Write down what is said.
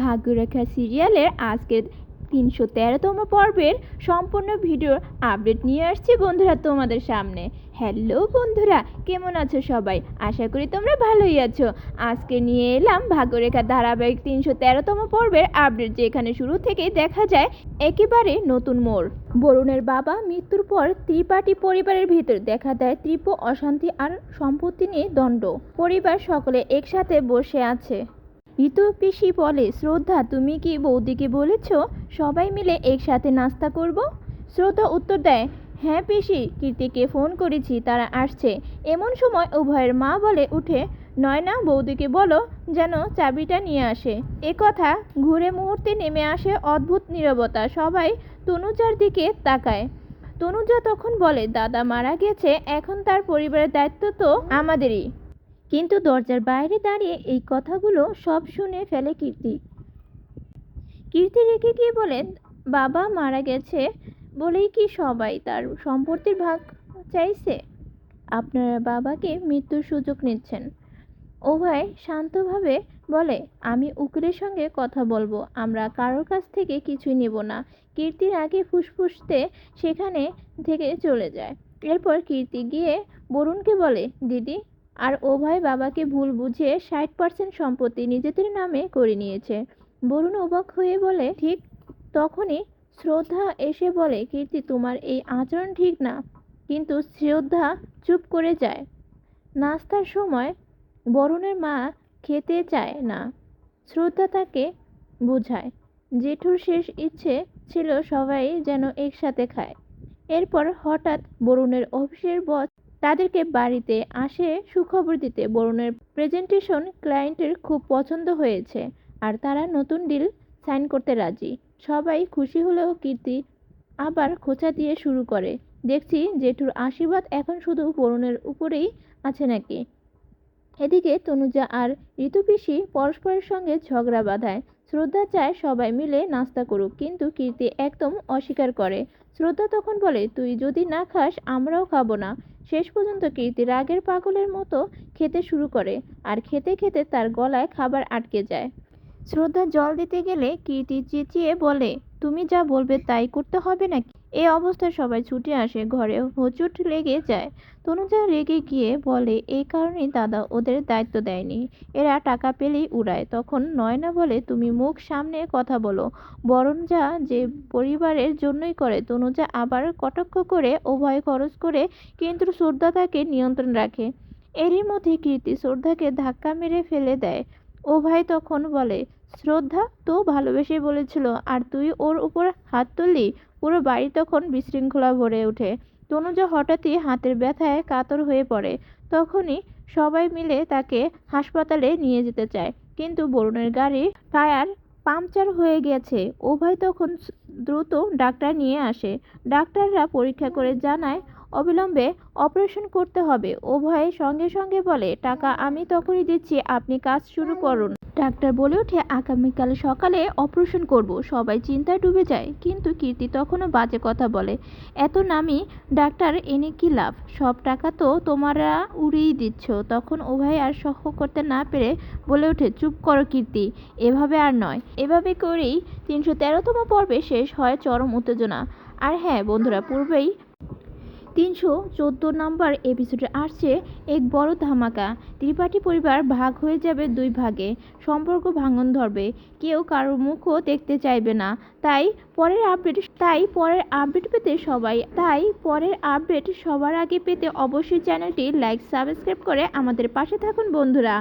ভাগ্যরেখা সিরিয়ালের আজকের তিনশো তেরোতম পর্বের সম্পূর্ণ ভিডিওর আপডেট নিয়ে আসছি বন্ধুরা তোমাদের সামনে। হ্যালো বন্ধুরা, কেমন আছো সবাই? আশা করি তোমরা ভালোই আছো। আজকে নিয়ে এলাম ভাগ্যরেখা ধারাবাহিক তিনশো তেরোতম পর্বের আপডেট, যেখানে শুরু থেকেই দেখা যায় একেবারে নতুন মোড়। বরুণের বাবা মৃত্যুর পর ত্রিপাঠী পরিবারের ভিতর দেখা দেয় তীব্র অশান্তি আর সম্পত্তি নিয়ে দ্বন্দ্ব পরিবার সকলে একসাথে বসে আছে। ঋতু পিসি বলে, শ্রদ্ধা, তুমি কি বৌদিকে বলেছ সবাই মিলে একসাথে নাস্তা করব? শ্রদ্ধা উত্তর দেয় হ্যাঁ পিসি, কীর্তিকে ফোন করেছি, তারা আসছে। এমন সময় উভয়ের মা বলে উঠে নয়না বৌদিকে বলো, যেন চাবিটা নিয়ে আসে। এ কথা ঘুরে মুহূর্তে নেমে আসে অদ্ভুত নীরবতা, সবাই তনুজার দিকে তাকায়। তনুজা তখন বলে, দাদা মারা গেছে, এখন তার পরিবারের দায়িত্ব তো আমাদেরই। কিন্তু দরজার বাইরে দাঁড়িয়ে এই কথাগুলো সব শুনে ফেলে কীর্তি। কীর্তি রেখে গিয়ে বলেন, বাবা মারা গেছে বলেই কি সবাই তার সম্পত্তির ভাগ চাইছে? আপনারা বাবাকে মৃত্যুর সুযোগ নিচ্ছেন। উভয় শান্তভাবে বলে, আমি উকিলের সঙ্গে কথা বলব, আমরা কারোর কাছ থেকে কিছুই নেব না। কীর্তির আগে ফুসফুসতে সেখানে থেকে চলে যায়। এরপর কীর্তি গিয়ে বরুণকে বলে, দিদি আর উভয় বাবাকে ভুল বুঝিয়ে ষাট পার্সেন্ট সম্পত্তি নিজেদের নামে করে নিয়েছে। বরুণ অবাক হয়ে বলে, ঠিক তখনই শ্রদ্ধা এসে বলে, কীর্তি, তোমার এই আচরণ ঠিক না। কিন্তু শ্রদ্ধা চুপ করে যায়। নাস্তার সময় বরুণের মা খেতে চায় না। শ্রদ্ধা তাকে বোঝায়। জেঠুর শেষ ইচ্ছে ছিল সবাই যেন একসাথে খায়। এরপর হঠাৎ বরুণের অফিসের বস তাদেরকে বাড়িতে আসে সুখবর দিতে। বরুণের প্রেজেন্টেশন ক্লায়েন্টের খুব পছন্দ হয়েছে আর তারা নতুন ডিল সাইন করতে রাজি। সবাই খুশি হলেও কীর্তি আবার খোঁচা দিয়ে শুরু করে। দেখছি জেঠুর আশীর্বাদ এখন শুধু বরুণের উপরেই আছে নাকি। এদিকে তনুজা আর ঋতুপিসি পরস্পরের সঙ্গে ঝগড়া বাঁধায়। শ্রদ্ধা চায় সবাই মিলে নাস্তা করুক, কিন্তু কীর্তি একদম অস্বীকার করে। শ্রদ্ধা তখন বলে, তুই যদি না খাস, আমরাও খাব না। শেষ পর্যন্ত কীর্তি রাগের পাগলের মতো খেতে শুরু করে আর খেতে খেতে তার গলায় খাবার আটকে যায়। শ্রদ্ধা জল দিতে গেলে কীর্তি চেঁচিয়ে বলে, তুমি যা বলবে তাই করতে হবে নাকি? এই অবস্থায় সবাই ছুটে আসে ঘরে। হোঁচট লেগে যায়। তনুজা রেগে গিয়ে বলে, এই কারণেই দাদা ওদের দায়িত্ব দেয়নি। এরা টাকা পেলেই উড়ায়। তখন নয়না বলে, তুমি মুখ সামনে কথা বলো। বরং যা যে পরিবারের জন্যই করে, তনুজা আবার কটাক্ষ করে উভয় খরচ করে কিন্তু শ্রদ্ধা তাকে নিয়ন্ত্রণ রাখে। এরই মধ্যে কীর্তি শ্রদ্ধাকে ধাক্কা মেরে ফেলে দেয়। ও ভাই তখন বলে, শ্রদ্ধা তো ভালোবেসে বলেছিল, আর তুই ওর উপর হাত তুললি? পুরো বাড়ি তখন বিশৃঙ্খলা ভরে ওঠে। তনুজা হঠাৎই হাতের ব্যথায় কাতর হয়ে পড়ে। তখনই সবাই মিলে তাকে হাসপাতালে নিয়ে যেতে চায়। কিন্তু বরুণের গাড়ি টায়ার পাংচার হয়ে গেছে। উভয় তখন দ্রুত ডাক্তার নিয়ে আসে। ডাক্তাররা পরীক্ষা করে জানায়, অবিলম্বে অপারেশন করতে হবে। উভয়ে সঙ্গে সঙ্গে বলে, টাকা আমি তখনই দিচ্ছি, আপনি কাজ শুরু করুন। ডাক্তার বলে ওঠে, আগামীকাল সকালে অপারেশন করব। সবাই চিন্তায় ডুবে যায়। কিন্তু কীর্তি তখনও বাজে কথা বলে। এত নামি, ডাক্তার, এনে কি লাভ? সব টাকা তো তোমরা উড়িয়ে দিচ্ছ। তখন উভয় আর সহ করতে না পেরে বলে ওঠে, চুপ করো কীর্তি। এভাবে আর নয়। এভাবে করেই তিনশো তেরোতম পর্বে শেষ হয় চরম উত্তেজনা। আর হ্যাঁ বন্ধুরা, পূর্বেই তিনশো চোদ্দ নম্বর এপিসোডে আসছে এক বড় ধামাকা। ত্রিপাঠী পরিবার ভাগ হয়ে যাবে দুই ভাগে। সম্পর্ক ভাঙন ধরবে। কেউ কারোর মুখও দেখতে চাইবে না। তাই পরের আপডেট, তাই পরের আপডেট পেতে সবাই, তাই পরের আপডেট সবার আগে পেতে অবশ্যই চ্যানেলটি লাইক, সাবস্ক্রাইব করে আমাদের পাশে থাকুন বন্ধুরা।